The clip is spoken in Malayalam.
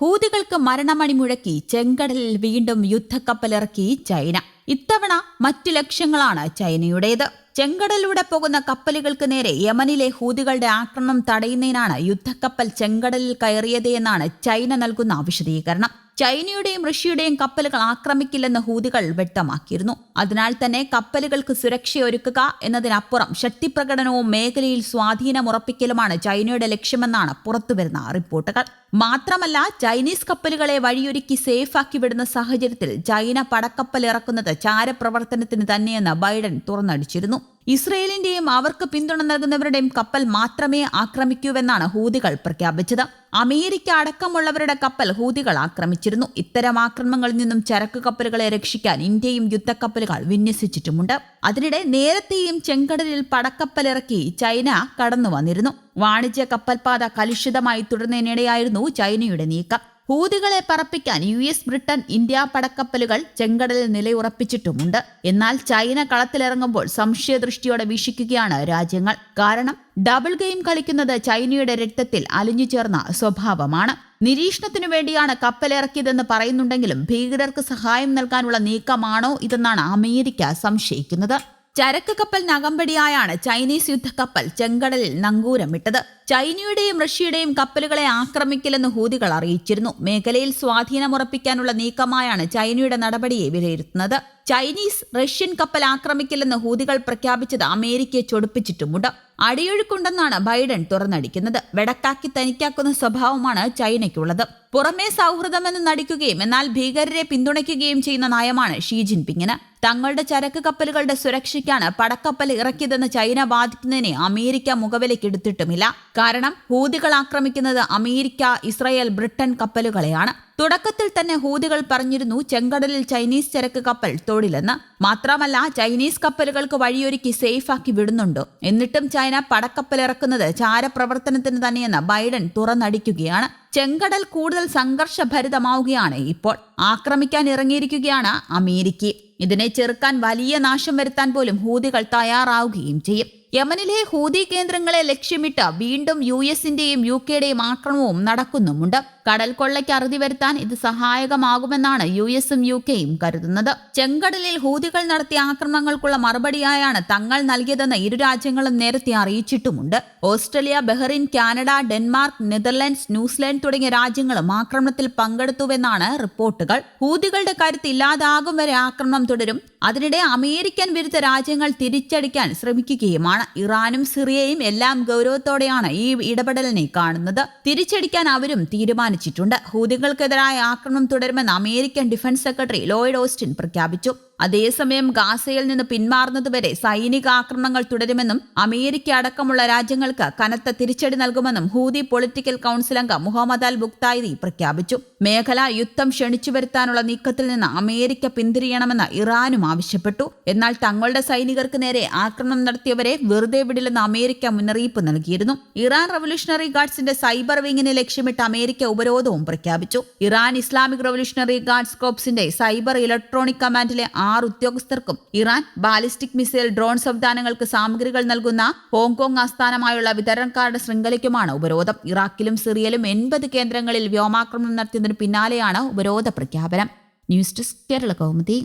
ഹൂതികൾക്ക് മരണമണി മുഴക്കി ചെങ്കടലിൽ വീണ്ടും യുദ്ധക്കപ്പലിറക്കി ചൈന. ഇത്തവണ മറ്റു ലക്ഷ്യങ്ങളാണ് ചൈനയുടേത്. ചെങ്കടലിലൂടെ പോകുന്ന കപ്പലുകൾക്ക് നേരെ യമനിലെ ഹൂതികളുടെ ആക്രമണം തടയുന്നതിനാണ് യുദ്ധക്കപ്പൽ ചെങ്കടലിൽ കയറിയത് എന്നാണ് ചൈന നൽകുന്ന വിശദീകരണം. ചൈനയുടെയും റഷ്യയുടെയും കപ്പലുകൾ ആക്രമിക്കില്ലെന്ന് ഹൂതികൾ വ്യക്തമാക്കിയിരുന്നു. അതിനാൽ തന്നെ കപ്പലുകൾക്ക് സുരക്ഷയൊരുക്കുക എന്നതിനപ്പുറം ശക്തിപ്രകടനവും മേഖലയിൽ സ്വാധീനമുറപ്പിക്കലുമാണ് ചൈനയുടെ ലക്ഷ്യമെന്നാണ് പുറത്തുവരുന്ന റിപ്പോർട്ടുകൾ. മാത്രമല്ല ചൈനീസ് കപ്പലുകളെ വഴിയൊരുക്കി സേഫാക്കി വിടുന്ന സാഹചര്യത്തിൽ ചൈന പടക്കപ്പൽ ഇറക്കുന്നത് ചാരപ്രവർത്തനത്തിന് തന്നെയെന്ന് ബൈഡൻ തുറന്നടിച്ചിരുന്നു. ഇസ്രയേലിന്റെയും അവർക്ക് പിന്തുണ നൽകുന്നവരുടെയും കപ്പൽ മാത്രമേ ആക്രമിക്കൂവെന്നാണ് ഹൂതികൾ പ്രഖ്യാപിച്ചത്. അമേരിക്ക അടക്കമുള്ളവരുടെ കപ്പൽ ഹൂതികൾ ആക്രമിച്ചിരുന്നു. ഇത്തരം ആക്രമണങ്ങളിൽ നിന്നും ചരക്ക് കപ്പലുകളെ രക്ഷിക്കാൻ ഇന്ത്യയും യുദ്ധക്കപ്പലുകൾ വിന്യസിച്ചിട്ടുമുണ്ട്. അതിനിടെ നേരത്തെയും ചെങ്കടലിൽ പടക്കപ്പലിറക്കി ചൈന കടന്നു വന്നിരുന്നു വാണിജ്യ കപ്പൽപാത കലുഷിതമായി തുടരുന്നതിനിടെയായിരുന്നു ചൈനയുടെ നീക്കം. ഹൂതികളെ പറപ്പിക്കാൻ യു എസ് ബ്രിട്ടൻ ഇന്ത്യ പടക്കപ്പലുകൾ ചെങ്കടലിൽ നിലയുറപ്പിച്ചിട്ടുമുണ്ട്. എന്നാൽ ചൈന കളത്തിലിറങ്ങുമ്പോൾ സംശയദൃഷ്ടിയോടെ വീക്ഷിക്കുകയാണ് രാജ്യങ്ങൾ. കാരണം ഡബിൾ ഗെയിം കളിക്കുന്നത് ചൈനയുടെ രക്തത്തിൽ അലിഞ്ഞു ചേർന്ന സ്വഭാവമാണ്. നിരീക്ഷണത്തിനു വേണ്ടിയാണ് കപ്പലിറക്കിയതെന്ന് പറയുന്നുണ്ടെങ്കിലും ഭീകരർക്ക് സഹായം നൽകാനുള്ള നീക്കമാണോ ഇതെന്നാണ് അമേരിക്ക സംശയിക്കുന്നത്. ചരക്ക് കപ്പൽ നകമ്പടിയായാണ് ചൈനീസ് യുദ്ധക്കപ്പൽ ചെങ്കടലിൽ നങ്കൂരമിട്ടത് ചൈനയുടെയും റഷ്യയുടെയും കപ്പലുകളെ ആക്രമിക്കില്ലെന്ന് ഹൂതികൾ അറിയിച്ചിരുന്നു. മേഖലയിൽ സ്വാധീനമുറപ്പിക്കാനുള്ള നീക്കമായാണ് ചൈനയുടെ നടപടിയെ വിലയിരുത്തുന്നത്. ചൈനീസ് റഷ്യൻ കപ്പൽ ആക്രമിക്കില്ലെന്ന് ഹൂതികൾ പ്രഖ്യാപിച്ചത് അമേരിക്കയെ ചൊടിപ്പിച്ചിട്ടുമുണ്ട്. അടിയൊഴുക്കുണ്ടെന്നാണ് ബൈഡൻ തുറന്നടിക്കുന്നത്. വെടക്കാക്കി തനിക്കാക്കുന്ന സ്വഭാവമാണ് ചൈനയ്ക്കുള്ളത്. പുറമേ സൗഹൃദമെന്ന് നടിക്കുകയും എന്നാൽ ഭീകരരെ പിന്തുണയ്ക്കുകയും ചെയ്യുന്ന നയമാണ് ഷീ ജിൻപിങ്ങിന്. തങ്ങളുടെ ചരക്ക് കപ്പലുകളുടെ സുരക്ഷയ്ക്കാണ് പടക്കപ്പൽ ഇറക്കിയതെന്ന് ചൈന വാദിക്കുന്നതിനെ അമേരിക്ക മുഖവിലേക്കെടുത്തിട്ടുമില്ല കാരണം ഹൂതികൾ ആക്രമിക്കുന്നത് അമേരിക്ക ഇസ്രായേൽ ബ്രിട്ടൻ കപ്പലുകളെയാണ്. തുടക്കത്തിൽ തന്നെ ഹൂതികൾ പറഞ്ഞിരുന്നു ചെങ്കടലിൽ ചൈനീസ് ചരക്ക് കപ്പൽ തൊഴിലെന്ന് മാത്രമല്ല ചൈനീസ് കപ്പലുകൾക്ക് വഴിയൊരുക്കി സേഫാക്കി വിടുന്നുണ്ട്. എന്നിട്ടും ചൈന പടക്കപ്പൽ ഇറക്കുന്നത് ചാരപ്രവർത്തനത്തിന് തന്നെയെന്ന് ബൈഡൻ തുറന്നടിക്കുകയാണ്. ചെങ്കടൽ കൂടുതൽ സംഘർഷഭരിതമാവുകയാണ് ഇപ്പോൾ. ആക്രമിക്കാൻ ഇറങ്ങിയിരിക്കുകയാണ് അമേരിക്ക. ഇതിനെ ചെറുക്കാൻ വലിയ നാശം വരുത്താൻ പോലും ഹൂതികൾ തയ്യാറാവുകയും ചെയ്യും. യമനിലെ ഹൂതി കേന്ദ്രങ്ങളെ ലക്ഷ്യമിട്ട് വീണ്ടും യു എസിന്റെയും യു കെയുടെയും ആക്രമണവും നടക്കുന്നുമുണ്ട്. കടൽ കൊള്ളയ്ക്ക് അറുതി വരുത്താൻ ഇത് സഹായകമാകുമെന്നാണ് യു എസും യു കെയും കരുതുന്നത്. ചെങ്കടലിൽ ഹൂതികൾ നടത്തിയ ആക്രമണങ്ങൾക്കുള്ള മറുപടിയായാണ് തങ്ങൾ നൽകിയതെന്ന് ഇരു രാജ്യങ്ങളും നേരത്തെ അറിയിച്ചിട്ടുമുണ്ട്. Australia Bahrain Canada Denmark Netherlands New Zealand തുടങ്ങിയ രാജ്യങ്ങളും ആക്രമണത്തിൽ പങ്കെടുത്തുവെന്നാണ് റിപ്പോർട്ടുകൾ. ഹൂതികളുടെ കാര്യത്തിൽ ഇല്ലാതാകും വരെ ആക്രമണം തുടരും. അതിനിടെ അമേരിക്കൻ വിരുദ്ധ രാജ്യങ്ങൾ തിരിച്ചടിക്കാൻ ശ്രമിക്കുകയുമാണ്. ഇറാനും സിറിയയും എല്ലാം ഗൗരവത്തോടെയാണ് ഈ ഇടപെടലിനെ കാണുന്നത്. തിരിച്ചടിക്കാൻ അവരും തീരുമാനിച്ചിട്ടുണ്ട്. ഹൂതികൾക്കെതിരായ ആക്രമണം തുടരുമെന്ന് American defence secretary Lloyd Austin പ്രഖ്യാപിച്ചു. അതേസമയം ഗാസയിൽ നിന്ന് പിന്മാറുന്നതുവരെ സൈനിക ആക്രമണങ്ങൾ തുടരുമെന്നും അമേരിക്ക അടക്കമുള്ള രാജ്യങ്ങൾക്ക് കനത്ത തിരിച്ചടി നൽകുമെന്നും ഹൂതി പൊളിറ്റിക്കൽ കൗൺസിൽ അംഗം മുഹമ്മദ് അൽ ബുക്തായി പ്രഖ്യാപിച്ചു. മേഖല യുദ്ധം ക്ഷണിച്ചു വരുത്താനുള്ള നീക്കത്തിൽ നിന്ന് അമേരിക്ക പിന്തിരിയണമെന്ന് ഇറാനും ആവശ്യപ്പെട്ടു. എന്നാൽ തങ്ങളുടെ സൈനികർക്ക് നേരെ ആക്രമണം നടത്തിയവരെ വെറുതെ വിടില്ലെന്ന് അമേരിക്ക മുന്നറിയിപ്പ് നൽകിയിരുന്നു. ഇറാൻ റവല്യൂഷണറി ഗാർഡ്സിന്റെ സൈബർ വിങ്ങിനെ ലക്ഷ്യമിട്ട് അമേരിക്ക ഉപരോധവും പ്രഖ്യാപിച്ചു. ഇറാൻ ഇസ്ലാമിക് റവല്യൂഷണറി ഗാർഡ്സ് കോപ്സിന്റെ സൈബർ ഇലക്ട്രോണിക് കമാൻഡിലെ ആറ് ഉദ്യോഗസ്ഥർക്കും ഇറാൻ ബാലിസ്റ്റിക് മിസൈൽ ഡ്രോൺ സംവിധാനങ്ങൾക്ക് സാമഗ്രികൾ നൽകുന്ന ഹോങ്കോങ് ആസ്ഥാനമായുള്ള വിതരണക്കാരുടെ ശൃംഖലയ്ക്കുമാണ് ഉപരോധം. ഇറാഖിലും സിറിയയിലും എൺപത് കേന്ദ്രങ്ങളിൽ വ്യോമാക്രമണം നടത്തിയതിനു പിന്നാലെയാണ് ഉപരോധ പ്രഖ്യാപനം. News desk Kerala Kaumudi.